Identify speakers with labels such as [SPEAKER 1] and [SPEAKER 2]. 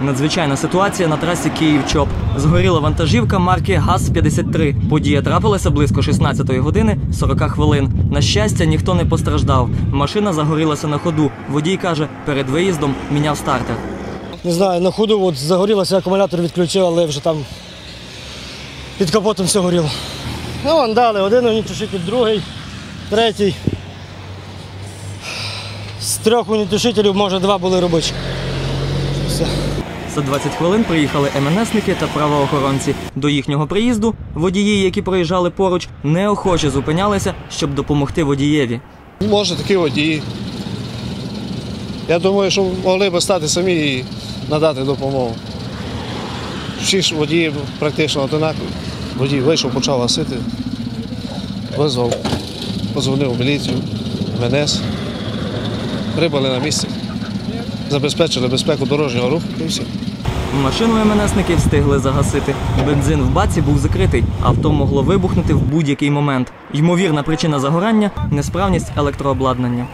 [SPEAKER 1] Надзвичайна ситуація на трасі Київ-Чоп. Згоріла вантажівка марки ГАЗ-53. Подія трапилася близько 16 години 40 хвилин. На щастя, ніхто не постраждав. Машина загорілася на ходу. Водій каже, перед виїздом міняв стартер.
[SPEAKER 2] Не знаю, на ходу от загорілося, акумулятор відключив, але вже там під капотом все горіло. Ну, вон дали, один вогнетушитель, другий, третій. З трьох вогнетушителів, може, два були робочі. Все.
[SPEAKER 1] За 20 хвилин приїхали МНСники та правоохоронці. До їхнього приїзду водії, які проїжджали поруч, неохоче зупинялися, щоб допомогти водієві.
[SPEAKER 3] Може такі водії. Я думаю, що могли б стати самі і надати допомогу. Всі ж водії практично одинакові. Водій вийшов, почав гасити, визвав, позвонив в міліцію, МНС. Прибули на місце, забезпечили безпеку дорожнього руху і все.
[SPEAKER 1] Машину МНСники встигли загасити. Бензин в баці був закритий. Авто могло вибухнути в будь-який момент. Ймовірна причина загорання несправність електрообладнання.